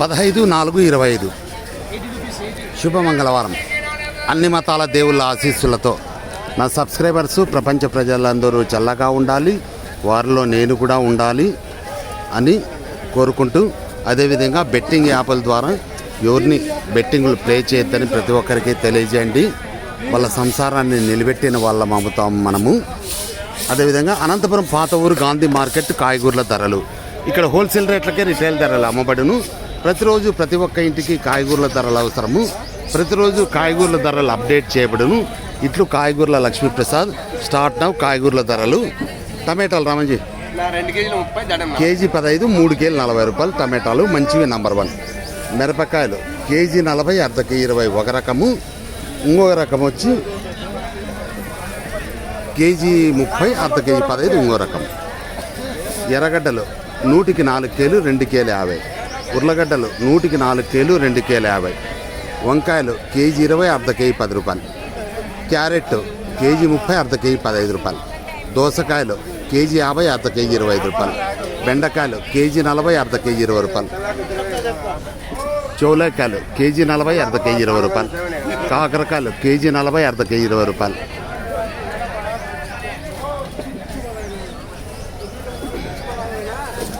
పదహైదు నాలుగు ఇరవై ఐదు శుభ మంగళవారం అన్ని మతాల దేవుళ్ళ ఆశీస్సులతో నా సబ్స్క్రైబర్స్ ప్రపంచ ప్రజలందరూ చల్లగా ఉండాలి. వారిలో నేను కూడా ఉండాలి అని కోరుకుంటూ అదేవిధంగా బెట్టింగ్ యాప్ల ద్వారా ఎవరిని బెట్టింగ్లు ప్లే చేయొద్దని ప్రతి ఒక్కరికి తెలియజేయండి. వాళ్ళ సంసారాన్ని నిలబెట్టిన వాళ్ళ మమతాం మనము. అదేవిధంగా అనంతపురం పాత ఊరు గాంధీ మార్కెట్ కాయగూరల ధరలు. ఇక్కడ హోల్సేల్ రేట్లకే రిటైల్ ధరలు అమ్మబడును. ప్రతిరోజు ప్రతి ఒక్క ఇంటికి కాయగూరల ధరలు అవసరము. ప్రతిరోజు కాయగూరల ధరలు అప్డేట్ చేయబడును. ఇట్లు కాయగూరల లక్ష్మీప్రసాద్ స్టార్ట్ నవ్ కాయగూరల ధరలు. టమాటాలు రామంజీ. కేజీలు కేజీ పదహైదు మూడు కేజీ నలభై రూపాయలు టమాటాలు మంచివి నంబర్ వన్. మిరపకాయలు కేజీ నలభై అర్ధకి ఇరవై. ఒక రకము ఇంకొక రకం వచ్చి కేజీ ముప్పై అర్ధ కేజీ పదహైదు ఇంకో రకం. ఎర్రగడ్డలు నూటికి నాలుగు కేలు రెండు కేలు యాభై. ఉర్లగడ్డలు నూటికి నాలుగు కేలు రెండు కేలు యాభై. వంకాయలు కేజీ ఇరవై అర్ధ కేజీ పది రూపాయలు. క్యారెట్ కేజీ ముప్పై అర్ధ కేజీ పదహైదు రూపాయలు. దోసకాయలు కేజీ యాభై అర్ధ కేజీ ఇరవై ఐదు రూపాయలు. బెండకాయలు కేజీ నలభై అర్ధ కేజీ ఇరవై రూపాయలు. చౌలకాయలు కేజీ నలభై అర్ధ కేజీ ఇరవై రూపాయలు. కాకరకాయలు కేజీ నలభై అర్ధ కేజీ ఇరవై రూపాయలు.